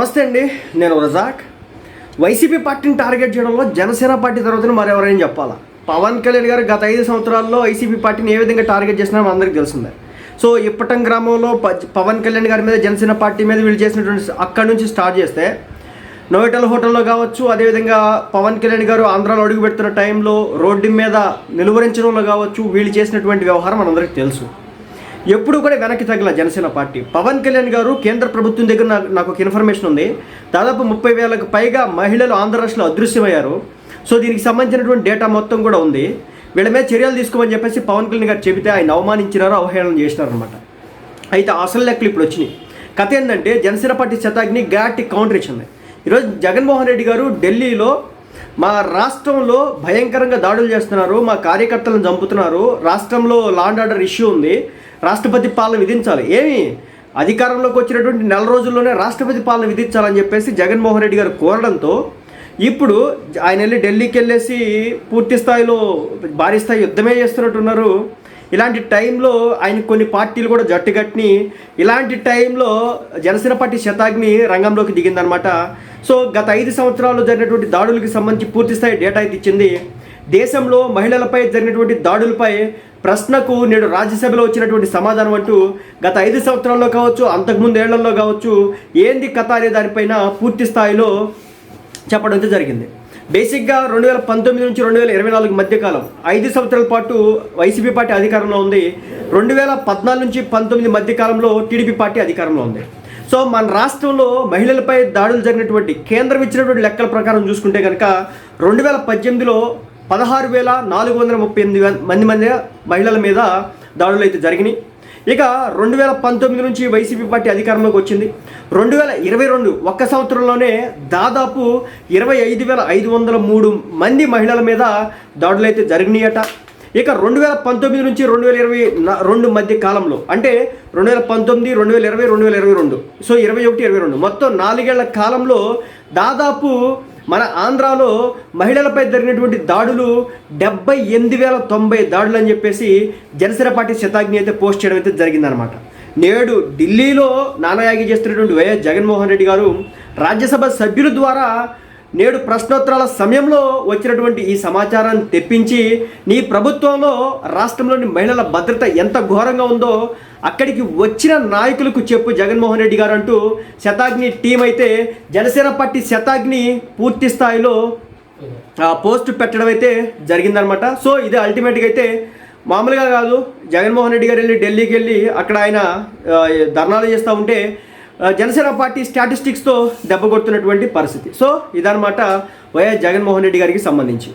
నమస్తే అండి నేను రజాక్. వైసీపీ పార్టీని టార్గెట్ చేయడంలో జనసేన పార్టీ తర్వాత మరెవరైనా చెప్పాలా? పవన్ కళ్యాణ్ గారు గత ఐదు సంవత్సరాల్లో వైసీపీ పార్టీని ఏ విధంగా టార్గెట్ చేసినా అందరికీ తెలిసిందే. సో ఇప్పటం గ్రామంలో పవన్ కళ్యాణ్ గారి మీద జనసేన పార్టీ మీద వీళ్ళు చేసినటువంటి అక్కడి నుంచి స్టార్ట్ చేస్తే నోవెటల్ హోటల్లో కావచ్చు అదేవిధంగా పవన్ కళ్యాణ్ గారు ఆంధ్రాలో అడుగుపెడుతున్న టైంలో రోడ్డు మీద నిలువరించడంలో కావచ్చు వీళ్ళు చేసినటువంటి వ్యవహారం మనందరికీ తెలుసు. ఎప్పుడు కూడా వెనక్కి తగ్గల జనసేన పార్టీ. పవన్ కళ్యాణ్ గారు కేంద్ర ప్రభుత్వం దగ్గర నాకు ఒక ఇన్ఫర్మేషన్ ఉంది. దాదాపు ముప్పై వేలకు పైగా మహిళలు ఆంధ్ర రాష్ట్రంలో అదృశ్యమయ్యారు. సో దీనికి సంబంధించినటువంటి డేటా మొత్తం కూడా ఉంది. వీళ్ళ మీద చర్యలు తీసుకోమని చెప్పేసి పవన్ కళ్యాణ్ గారు చెబితే ఆయన అవమానించినారు అవహేళన చేసినారనమాట అయితే అసలు లెక్కలు ఇప్పుడు వచ్చినాయి. కథ ఏంటంటే జనసేన పార్టీ శతాగ్ని గట్టి కౌంటర్ ఇచ్చింది. ఈరోజు జగన్మోహన్ రెడ్డి గారు ఢిల్లీలో మా రాష్ట్రంలో భయంకరంగా దాడులు చేస్తున్నారు మా కార్యకర్తలను చంపుతున్నారు రాష్ట్రంలో లాండ్ ఆర్డర్ ఇష్యూ ఉంది రాష్ట్రపతి పాలన విధించాలి. ఏమి? అధికారంలోకి వచ్చినటువంటి నెల రోజుల్లోనే రాష్ట్రపతి పాలన విధించాలని చెప్పేసి జగన్మోహన్ రెడ్డి గారు కోరడంతో ఇప్పుడు ఆయన వెళ్ళి ఢిల్లీకి వెళ్ళేసి పూర్తి స్థాయిలో భారీ స్థాయి యుద్ధమే చేస్తున్నట్టున్నారు. ఇలాంటి టైంలో ఆయన కొన్ని పార్టీలు కూడా జట్టుగట్టిని. ఇలాంటి టైంలో జనసేన పార్టీ శతాగ్ని రంగంలోకి దిగిందనమాట సో గత ఐదు సంవత్సరాల్లో జరిగినటువంటి దాడులకు సంబంధించి పూర్తిస్థాయి డేటా అయితే ఇచ్చింది. దేశంలో మహిళలపై జరిగినటువంటి దాడులపై ప్రశ్నకు నేడు రాజ్యసభలో వచ్చినటువంటి సమాధానం అంటూ గత ఐదు సంవత్సరాల్లో కావచ్చు అంతకుముందు ఏళ్ళలో కావచ్చు ఏంది కథ అనే దానిపైన పూర్తి స్థాయిలో చెప్పడం అయితే జరిగింది. బేసిక్గా రెండు వేల పంతొమ్మిది నుంచి రెండు వేల ఇరవై నాలుగు మధ్యకాలం ఐదు సంవత్సరాల పాటు వైసీపీ పార్టీ అధికారంలో ఉంది. రెండు వేల పద్నాలుగు నుంచి పంతొమ్మిది మధ్యకాలంలో టీడీపీ పార్టీ అధికారంలో ఉంది. సో మన రాష్ట్రంలో మహిళలపై దాడులు జరిగినటువంటి కేంద్రం ఇచ్చినటువంటి లెక్కల ప్రకారం చూసుకుంటే కనుక రెండు వేల పద్దెనిమిదిలో పదహారు వేల నాలుగు వందల ముప్పై ఎనిమిది మంది మంది మహిళల మీద దాడులు అయితే జరిగినాయి. ఇక రెండు వేల పంతొమ్మిది నుంచి వైసీపీ పార్టీ అధికారంలోకి వచ్చింది. రెండు వేల ఇరవై రెండు ఒక్క సంవత్సరంలోనే దాదాపు ఇరవై ఐదు వేల ఐదు వందల మూడు మంది మహిళల మీద దాడులు అయితే జరిగినాయట. ఇక రెండు వేల పంతొమ్మిది నుంచి రెండు వేల ఇరవై రెండు మధ్య కాలంలో అంటే రెండు వేల పంతొమ్మిది రెండు వేల ఇరవై రెండు వేల ఇరవై రెండు. సో ఇరవై ఒకటి ఇరవై రెండు. మొత్తం నాలుగేళ్ళ కాలంలో దాదాపు మన ఆంధ్రాలో మహిళలపై జరిగినటువంటి దాడులు డెబ్బై ఎనిమిది వేల తొంభై దాడులు అని చెప్పేసి జనసేన పార్టీ శతాగ్ని అయితే పోస్ట్ చేయడం అయితే జరిగిందనమాట నేడు ఢిల్లీలో నానాయాగి చేస్తున్నటువంటి వైఎస్ జగన్మోహన్ రెడ్డి గారు రాజ్యసభ సభ్యుల ద్వారా నేడు ప్రశ్నోత్తరాల సమయంలో వచ్చినటువంటి ఈ సమాచారాన్ని తెప్పించి నీ ప్రభుత్వంలో రాష్ట్రంలోని మహిళల భద్రత ఎంత ఘోరంగా ఉందో అక్కడికి వచ్చిన నాయకులకు చెప్పు జగన్మోహన్ రెడ్డి గారు అంటూ శతాగ్ని టీం అయితే జనసేన పార్టీ శతాగ్ని పూర్తి స్థాయిలో పోస్ట్ పెట్టడం అయితే జరిగిందనమాట సో ఇది అల్టిమేట్గా అయితే మామూలుగా కాదు. జగన్మోహన్ రెడ్డి గారు వెళ్ళి ఢిల్లీకి వెళ్ళి అక్కడ ఆయన ధర్నాలు చేస్తూ ఉంటే జనసేన పార్టీ స్టాటిస్టిక్స్తో దెబ్బ కొడుతున్నటువంటి పరిస్థితి. సో ఇదనమాట వైఎస్ జగన్మోహన్ రెడ్డి గారికి సంబంధించి.